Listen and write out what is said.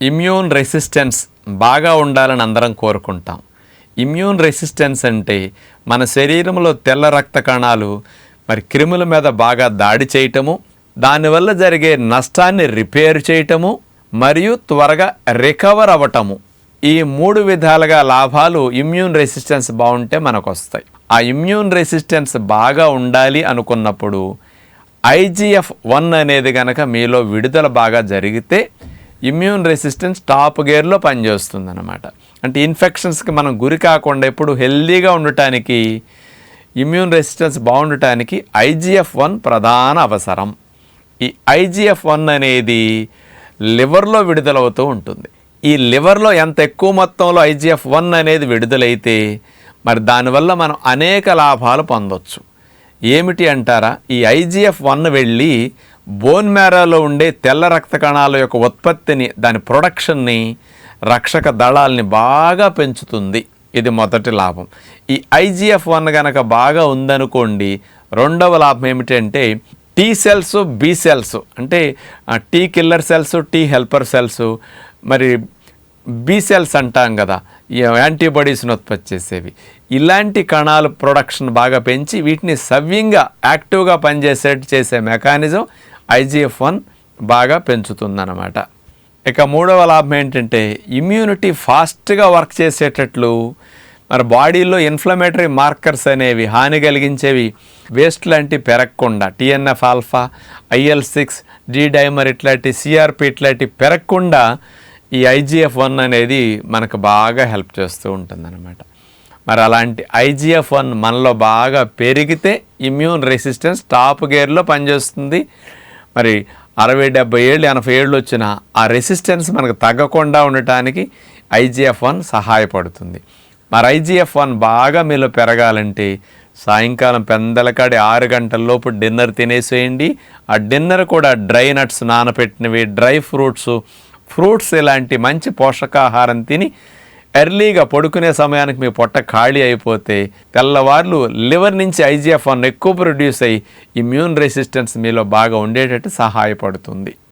Immune resistance బాగా ఉండాలని అందరం కోరుకుంటాం. ఇమ్యూన్ రెసిస్టెన్స్ అంటే మన శరీరంలో తెల్ల రక్త కణాలు మరి క్రిముల మీద బాగా దాడి చేయటము దానివల్ల జరిగే నష్టాన్ని రిపేర్ చేయటము మరియు త్వరగా రికవర్ అవ్వటము. ఈ మూడు విధాలుగా లాభాలు ఇమ్యూన్ రెసిస్టెన్స్ బాగుంటే మనకు వస్తాయి ఆ ఇమ్యూన్ రెసిస్టెన్స్ బాగా ఉండాలి అనుకున్నప్పుడు ఐజీఎఫ్ వన్ అనేది కనుక మీలో విడుదల బాగా జరిగితే ఇమ్యూన్ రెసిస్టెన్స్ టాప్ గేర్లో పనిచేస్తుంది అనమాట అంటే ఇన్ఫెక్షన్స్కి మనం గురి కాకుండా ఎప్పుడు హెల్దీగా ఉండటానికి ఇమ్యూన్ రెసిస్టెన్స్ బాగుండటానికి ఐజీఎఫ్ వన్ ప్రధాన అవసరం. ఈ ఐజీఎఫ్ వన్ అనేది లివర్లో విడుదలవుతూ ఉంటుంది. ఈ లివర్లో ఎంత ఎక్కువ మొత్తంలో ఐజీఎఫ్ వన్ అనేది విడుదలైతే మరి దానివల్ల మనం అనేక లాభాలు పొందొచ్చు. ఏమిటి అంటారా? ఈ ఐజీఎఫ్ వన్ వెళ్ళి బోన్ మేరాలో ఉండే తెల్ల రక్త కణాల యొక్క ఉత్పత్తిని దాని ప్రొడక్షన్ని రక్షక దళాల్ని బాగా పెంచుతుంది. ఇది మొదటి లాభం. ఈ ఐజీఎఫ్ వన్ కనుక బాగా ఉందనుకోండి రెండవ లాభం ఏమిటంటే టీ సెల్స్ బి సెల్స్ అంటే T killer cells T helper cells మరి బీసెల్స్ అంటాం కదా యాంటీబాడీస్ని ఉత్పత్తి చేసేవి. ఇలాంటి కణాలు ప్రొడక్షన్ బాగా పెంచి వీటిని సవ్యంగా యాక్టివ్గా పనిచేసేట్టు చేసే మెకానిజం ఐజీఎఫ్ వన్ బాగా పెంచుతుందన్నమాట. ఇక మూడవ లాభం ఏంటంటే ఇమ్యూనిటీ ఫాస్ట్గా వర్క్ చేసేటట్లు మరి బాడీలో ఇన్ఫ్లమేటరీ మార్కర్స్ అనేవి హాని కలిగించేవి వేస్ట్ లాంటి పెరగకుండా TNF alpha IL six D dimer ఇట్లాంటి సిఆర్పి ఇట్లాంటి పెరగకుండా ఈ ఐజీఎఫ్ వన్ అనేది మనకు బాగా హెల్ప్ చేస్తూ ఉంటుందన్నమాట. మరి అలాంటి ఐజీఎఫ్ వన్ మనలో బాగా పెరిగితే ఇమ్యూన్ రెసిస్టెన్స్ టాప్ గేర్లో పనిచేస్తుంది. మరి అరవై డెబ్బై ఏళ్ళు ఎనభై ఏళ్ళు వచ్చిన ఆ రెసిస్టెన్స్ మనకు తగ్గకుండా ఉండటానికి ఐజీఎఫ్ వన్ సహాయపడుతుంది. మరి ఐజీఎఫ్ వన్ బాగా మీలో పెరగాలంటే సాయంకాలం పెందలకాడి ఆరు గంటల లోపు డిన్నర్ తినేసేయండి. ఆ డిన్నర్ కూడా డ్రై నట్స్ నానబెట్టినవి డ్రై ఫ్రూట్స్ ఫ్రూట్స్ ఇలాంటి మంచి పోషకాహారం తిని ఎర్లీగా పడుకునే సమయానికి మీ పొట్ట ఖాళీ అయిపోతే తెల్లవార్లు లివర్ నుంచి ఐజీఎఫ్ వన్ ఎక్కువ ప్రొడ్యూస్ అయ్యి ఇమ్యూన్ రెసిస్టెన్స్ మీలో బాగా ఉండేటట్టు సహాయపడుతుంది.